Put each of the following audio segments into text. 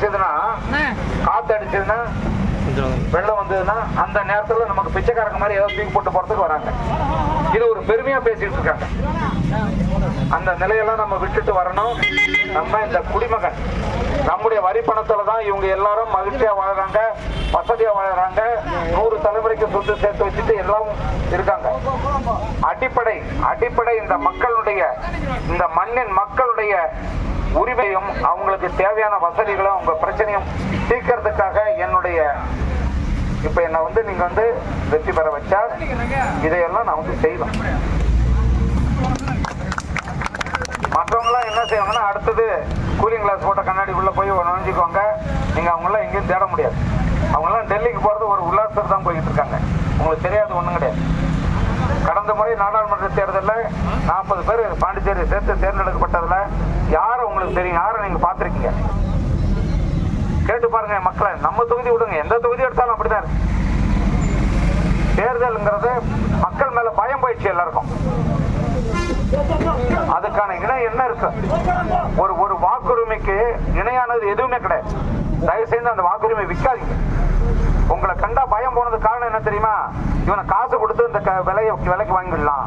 அடிச்சதுன்னா காத்து அடிச்சதுன்னா வெள்ளம் வந்ததுன்னா அந்த நேரத்துல நமக்கு பிச்சைக்காரங்க மாதிரி ஏதோ தூக்கி போட்டு போறதுக்கு வராங்க. இது ஒரு பெருமையா பேசிட்டு இருக்காங்க. அந்த நிலையெல்லாம் நம்ம விட்டுட்டு வரணும். நம்ம இந்த குடிமகன் நம்முடைய வரி பணத்துல தான் இவங்க எல்லாரும் மகிழ்ச்சியா வாழறாங்க வசதியா வாழறாங்க. நூறு தலைமுறைக்கு சொத்து சேர்த்து வச்சுட்டு எல்லாம் இருக்காங்க. அடிப்படை அடிப்படை இந்த மக்களுடைய இந்த மண்ணின் மக்களுடைய உரிமையும் அவங்களுக்கு தேவையான வசதிகளும் அவங்க பிரச்சனையும் தீர்க்கறதுக்காக என்னுடைய இப்ப என்ன வந்து நீங்க வந்து வெற்றி பெற வச்சா இதையெல்லாம் நான் வந்து செய்வேன். மற்றவங்களாம் என்ன செய்வாங்கன்னா அடுத்தது கூலிங் கிளாஸ் போட்ட கண்ணாடிக்குள்ள போய் நுழைஞ்சுக்கோங்க நீங்க அவங்களாம் எங்கேயும் தேட முடியாது. அவங்கெல்லாம் டெல்லிக்கு போறது ஒரு உல்லாசத்தில் தான் போய்கிட்டு இருக்காங்க. உங்களுக்கு தெரியாது ஒண்ணும் கிடையாது. கடந்த முறை நாடாளுமன்ற தேர்தலில் நாற்பது பேர் பாண்டிச்சேரி சேர்த்து தேர்ந்தெடுக்கப்பட்டதில் யாரை உங்களுக்கு தெரியும்? யாரை நீங்கள் பார்த்துருக்கீங்க? கேட்டு பாருங்க மக்களை. நம்ம தொகுதி விடுங்க. எந்த தொகுதி எடுத்தாலும் அப்படிதான் தேர்தல்ங்கிறது மக்கள் மேல பயம் போயிடுச்சு எல்லாருக்கும். அதுக்கான இணை என்ன இருக்கு? ஒரு ஒரு வாக்குரிமைக்கு இணையானது எதுவுமே கிடையாது. தயவு செய்து அந்த வாக்குரிமை விற்காதீங்க. உங்களை கண்டா பயம் போனது காரணம் என்ன தெரியுமா? இவனை காசு கொடுத்து இந்த க- விலையை விலைக்கு வாங்கிடலாம்.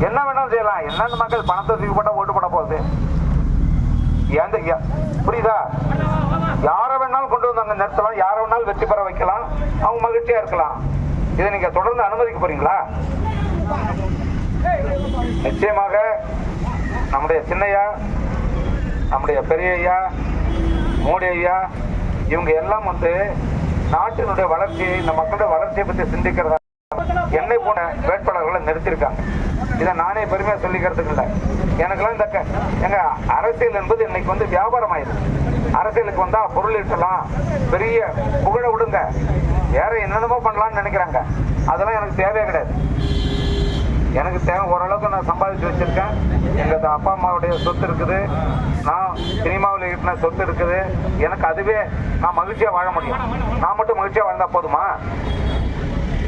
என்ன வேணாலும் செய்யலாம். என்னென்ன மக்கள் பணத்தை தூக்கி போட்டால் ஓட்டு போட போகுது. எந்த புரியுதா? யாரை வேணாலும் கொண்டு வந்து அங்கே நிறுத்தலாம் யாரை வேணாலும் வெற்றி பெற வைக்கலாம். அவங்க மகிழ்ச்சியா இருக்கலாம். இதை நீங்க தொடர்ந்து அனுமதிக்க போறீங்களா? நிச்சயமாக நம்முடைய சின்னையா நம்முடைய பெரிய ஐயா மோடி ஐயா இவங்க எல்லாம் வந்து நாட்டினுடைய வளர்ச்சியை இந்த மக்களுடைய வளர்ச்சியை பற்றி சிந்திக்கிறதா என்னை போன வேட்பாளர்களை நிறுத்தியிருக்காங்க. இதை நானே பெருமையா சொல்லிக்கிறதுக்கு இல்லை. எனக்கெல்லாம் இந்த எங்க அரசியல் என்பது இன்னைக்கு வந்து வியாபாரம் ஆயிடுது அரசியலுக்கு வந்தா பொருள் ஈட்டலாம். பெரிய புகழ விடுங்க. வேற என்னென்னமோ பண்ணலாம்னு நினைக்கிறாங்க. அதெல்லாம் எனக்கு தேவையே கிடையாது. எனக்கு தேவை ஓரளவுக்கு நான் சம்பாதிச்சு வச்சிருக்கேன். எங்கள் அப்பா அம்மாவுடைய சொத்து இருக்குது. நான் சினிமாவில் ஈட்டின சொத்து இருக்குது. எனக்கு அதுவே நான் மகிழ்ச்சியாக வாழ முடியும். நான் மட்டும் மகிழ்ச்சியாக வாழ்ந்தா போதுமா?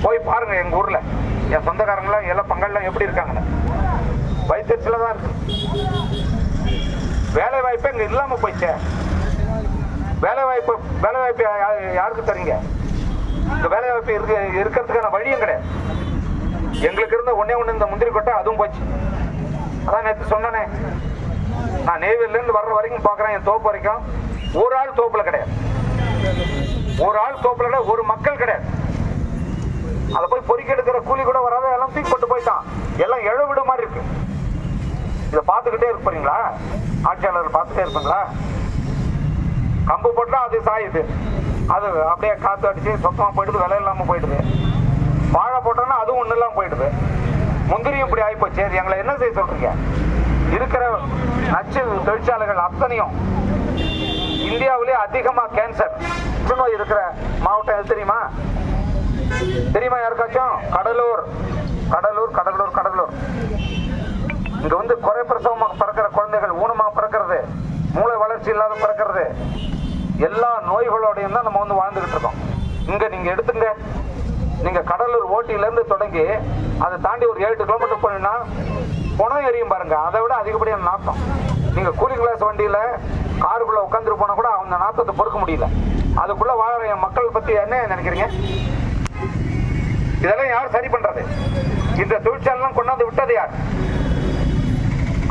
போய் பாருங்க எங்க ஊர்ல. என் சொந்தக்காரங்களாம் எல்லாம் பங்கெல்லாம் எப்படி இருக்காங்க வயிற்றுல தான் இருக்கு. வேலை வாய்ப்பே இங்க இல்லாம போயிச்சே. வேலை வாய்ப்பு வேலை வாய்ப்பு யாருக்கு தரீங்க? இந்த வேலை வாய்ப்பு இருக்கு இருக்கிறதுக்கான வழியும் கிடையாது. எங்களுக்கு இருந்த ஒன்னே ஒண்ணு இந்த முந்திரி கொட்டை அதுவும் போச்சு. அதான் நேற்று சொன்னனே. நான் நெய்வேலில இருந்து வர்ற வரைக்கும் பாக்குறேன் என் தோப்பு வரைக்கும். ஒரு ஆள் தோப்புல கிடையாது. ஒரு ஆள் தோப்புல கிடையாது ஒரு மக்கள் கிடையாது. அதை போய் பொறுக்கி எடுக்கிற கூலி கூட வராத எல்லாம் தூக்கி கொண்டு போயிட்டான். எல்லாம் எழ மாதிரி இருக்கு. இதை பார்த்துக்கிட்டே இருப்பீங்களா ஆட்சியாளர் பார்த்துட்டே இருப்பீங்களா? கம்பு போட்டா அது சாயுது. அது அப்படியே காத்து அடிச்சு சொத்தமா போயிடுது விலை இல்லாம போயிடுது. வாழை போட்டோம்னா அதுவும் ஒண்ணு இல்லாமல் போயிடுது. முந்திரியும் இப்படி ஆயிப்போச்சு. அது எங்களை என்ன செய்ய சொல்றீங்க? இருக்கிற நச்சு தொழிற்சாலைகள் அத்தனையும் இந்தியாவிலே அதிகமா கேன்சர் புற்றுநோய் இருக்கிற மாவட்டம் எது தெரியுமா? தெரியுமா யாருக்காச்சும் கடலூர். கடலூர் கடலூர் கடலூர். இங்க வந்து குறை பிரசவமாக பிறக்கிற குழந்தைகள் ஊனமாக பிறக்கிறது மூளை வளர்ச்சி இல்லாத பிறக்கிறது எல்லா நோய்களோடையும் தான் நம்ம வந்து வாழ்ந்துகிட்டு இருக்கோம். இங்க நீங்க எடுத்துங்க. நீங்க கடலூர் ஓட்டில இருந்து தொடங்கி அதை தாண்டி ஒரு ஏழு கிலோமீட்டர் போனீங்கன்னா புணம் எரியும் பாருங்க. அதை விட அதிகப்படியான நாத்தம். நீங்க கூலிங் கிளாஸ் வண்டியில காருக்குள்ள உட்காந்துட்டு போனா கூட அந்த நாத்தத்தை பொறுக்க முடியல. அதுக்குள்ள வாழற என் மக்கள் பத்தி என்ன நினைக்கிறீங்க? இதெல்லாம் யார் சரி பண்றது? இந்த தொழிற்சாலாம் கொண்டாந்து விட்டது யார்?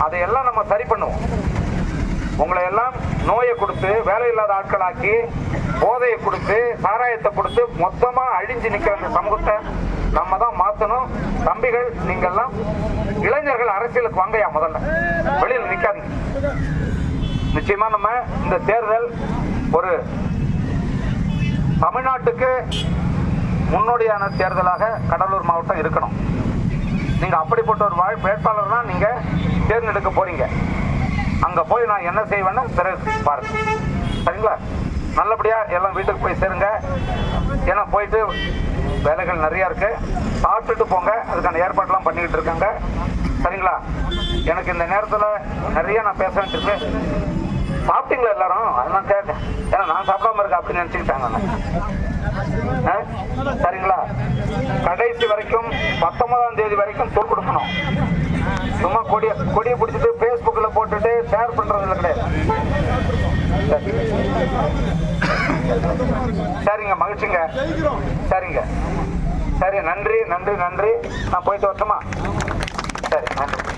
அதையெல்லாம் நம்ம சரி பண்ணுவோம். உங்களை எல்லாம் நோயை கொடுத்து வேலை இல்லாத ஆட்களாக்கி போதையை கொடுத்து சாராயத்தை கொடுத்து மொத்தமா அழிஞ்சு நிக்கிற அந்த சமூகத்தை நம்ம தான் மாத்தணும். தம்பிகள் நீங்கெல்லாம் இளைஞர்கள் அரசியலுக்கு வாங்கயா முதல்ல. வெளியில் நிக்காதீங்க. நிச்சயமா நம்ம இந்த தேர்தல் ஒரு தமிழ்நாட்டுக்கு முன்னோடியான தேர்தலாக கடலூர் மாவட்டம் இருக்கணும். நீங்கள் அப்படிப்பட்ட ஒரு வாழ் வேட்பாளர் தான் நீங்கள் தேர்ந்தெடுக்க போகிறீங்க அங்கே போய் நான் என்ன செய்வேன்னு பிறகு பாருங்க. சரிங்களா? நல்லபடியாக எல்லாம் வீட்டுக்கு போய் சேருங்க. ஏன்னா போயிட்டு வேலைகள் நிறையா இருக்குது சாப்பிட்டுட்டு போங்க. அதுக்கான ஏற்பாடுலாம் பண்ணிக்கிட்டு இருக்காங்க. சரிங்களா? எனக்கு இந்த நேரத்தில் நிறைய நான் பேச வேண்டியிருக்கு. சாப்பிட்டீங்களா எல்லாரும்? அதெல்லாம் கேட்டேன் ஏன்னா நான் சாப்பிடாம இருக்கேன் அப்படின்னு நினைச்சுக்கிட்டாங்க ஆ? சரிங்களா? கடைசி வரைக்கும் பத்தொன்பதாம் தேதி வரைக்கும் தொல் கொடுக்கணும். சும்மா கொடிய கொடியை பிடிச்சிட்டு ஃபேஸ்புக்கில் போட்டுட்டு ஷேர் இல்லை கிடையாது. சரிங்க மகிழ்ச்சிங்க. சரிங்க. சரி நன்றி நன்றி நன்றி. நான் போயிட்டு வரட்டுமா? சரி நன்றி.